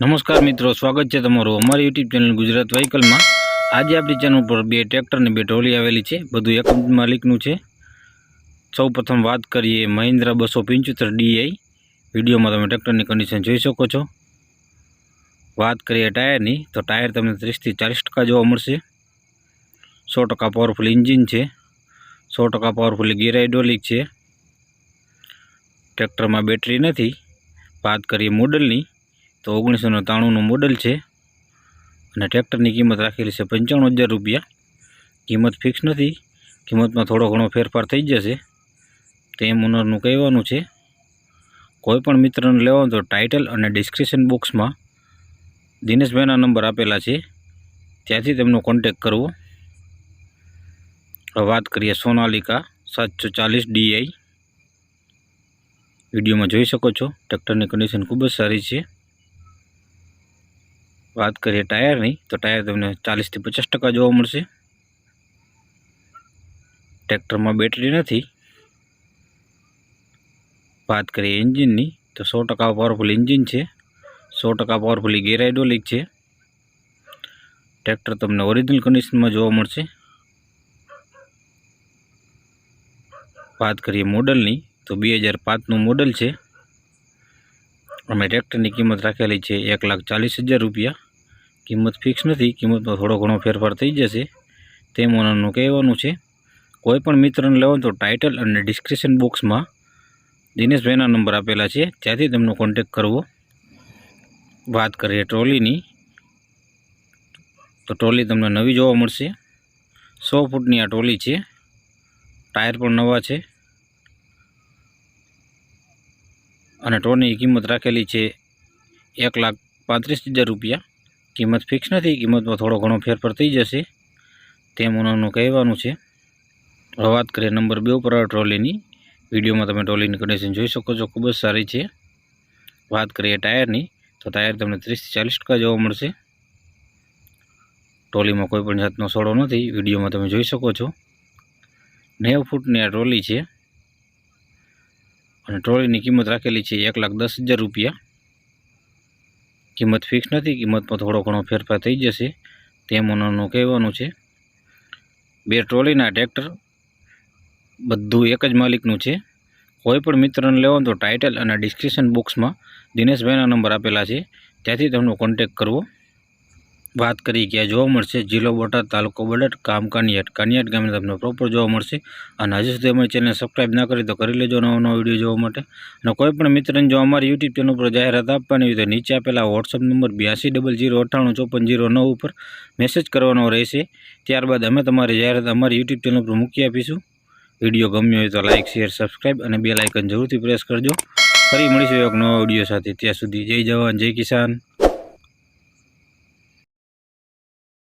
નમસ્કાર મિત્રો, સ્વાગત છે તમારું અમારી યુટ્યુબ ચેનલ ગુજરાત વ્હીકલમાં. આજે આપણી ચેનલ પર બે ટ્રેક્ટર અને બે ટ્રોલી આવેલી છે. બધું એક માલિકનું છે. સૌ પ્રથમ વાત કરીએ મહિન્દ્રા બસો પંચોતેર ડીઆઈ વિડીયોમાં તમે ટ્રેક્ટરની કન્ડિશન જોઈ શકો છો. વાત કરીએ ટાયરની, તો ટાયર તમને ત્રીસથી ચાલીસ ટકા જોવા મળશે. સો ટકા પાવરફુલ ઇન્જિન છે. સો ટકા પાવરફુલ ગિયર હાઇડ્રોલિક છે. ટ્રેક્ટરમાં બેટરી નથી. વાત કરીએ મોડલની તો ઓગણીસો ને ત્રાણુંનું મોડલ છે. અને ટ્રેક્ટરની કિંમત રાખેલી છે પંચાણું હજાર રૂપિયા. કિંમત ફિક્સ નથી. કિંમતમાં થોડો ઘણો ફેરફાર થઈ જશે. તેમ ઓનરનું કહેવાનું છે કોઈપણ મિત્રને લેવાનું તો ટાઇટલ અને ડિસ્ક્રિપ્શન બોક્સમાં દિનેશભાઈના નંબર આપેલા છે. ત્યાંથી તેમનો કોન્ટેક કરવો. વાત કરીએ સોનાલિકા સાતસો ચાલીસ ડીઆઈ વિડીયોમાં જોઈ શકો છો ટ્રેક્ટરની કન્ડિશન ખૂબ જ સારી છે. વાત કરીએ ટાયરની, તો ટાયર તમને ચાલીસથી પચાસ ટકા જોવા મળશે. ટ્રેક્ટરમાં બેટરી નથી. વાત કરીએ એન્જિનની, તો સો ટકા પાવરફુલ એન્જિન છે. સો ટકા પાવરફુલી ગેર હાઇડ્રોલિક છે. ટ્રેક્ટર તમને ઓરિજિનલ કન્ડિશનમાં જોવા મળશે. વાત કરીએ મોડલની, તો બે હજાર પાંચનું મોડલ છે. અમે ટ્રેક્ટરની કિંમત રાખેલી છે એક લાખ ચાલીસ હજાર રૂપિયા. કિંમત ફિક્સ નથી, કિંમતમાં થોડો ઘણો ફેરફાર થઈ જશે, તેમ ઓનરનું કહેવાનું છે. કોઈ પણ મિત્રને લેવો તો ટાઇટલ અને ડિસ્ક્રિપ્શન બોક્સમાં દિનેશભાઈના નંબર આપેલા છે ત્યાંથી તેમનો કોન્ટેક કરવો. વાત કરીએ ટ્રોલીની, તો ટ્રોલી તમને નવી જોવા મળશે. સો ફૂટની આ ટ્રોલી છે, ટાયર પણ નવા છે. અને ટ્રોલીની કિંમત રાખેલી છે એક લાખ પાંત્રીસ હજાર રૂપિયા. કિંમત ફિક્સ નથી, કિંમતમાં થોડો ઘણો ફેરફાર થઈ જશે. તેમ ઓનરનું કહેવાનું છે. હવે વાત કરીએ નંબર બે ઉપર ટ્રોલીની. વિડીયોમાં તમે ટ્રોલીની કન્ડિશન જોઈ શકો છો, ખૂબ જ સારી છે. વાત કરીએ ટાયરની, તો ટાયર તમને ત્રીસથી ચાલીસ ટકા જોવા મળશે. ટ્રોલીમાં કોઈ પણ જાતનો સોડો નથી, વિડીયોમાં તમે જોઈ શકો છો. નેવ ફૂટની આ ટ્રોલી છે. અને ટ્રોલીની કિંમત રાખેલી છે એક લાખ દસ હજાર રૂપિયા. કિંમત ફિક્સ નથી, કિંમતમાં થોડો ઘણો ફેરફાર થઈ જશે, તેમ ઓનરનું કહેવાનું છે. બે ટ્રોલીના ટ્રેક્ટર, બધું એક જ માલિકનું છે. કોઈ પણ મિત્રને લેવો તો ટાઇટલ અને ડિસ્ક્રિપ્શન બોક્સમાં દિનેશભાઈના નંબર આપેલા છે. ત્યાંથી તેમનો કોન્ટેક કરવો. વાત કરી ગયા જોવા મળશે જિલ્લો બોટાદ તાલુકો બોટાદ ગામ કાનિયાટ કાનિયાટ ગામે તમને પ્રોપર જોવા મળશે. અને હજી સુધી અમારી ચેનલ સબસ્ક્રાઈબ ના કરી તો કરી લેજો નવો નવો વીડિયો જોવા માટે. અને કોઈ પણ મિત્રને જો અમારી યુટ્યુબ ચેનલ ઉપર જાહેરાત આપવાની હોય તો નીચે આપેલા વોટ્સઅપ નંબર બ્યાસી ડબલ જીરો અઠ્ઠાણું ચોપન જીરો નવ ઉપર મેસેજ કરવાનો રહેશે. ત્યારબાદ અમે તમારી જાહેરાત અમારી યુટ્યુબ ચેનલ ઉપર મૂકી આપીશું. વીડિયો ગમ્યો હોય તો લાઇક શેર સબસ્ક્રાઈબ અને બે લાઇકન જરૂરથી પ્રેસ કરજો. ફરી મળીશું એક નવા વીડિયો સાથે. ત્યાં સુધી જય જવાન, જય કિસાન.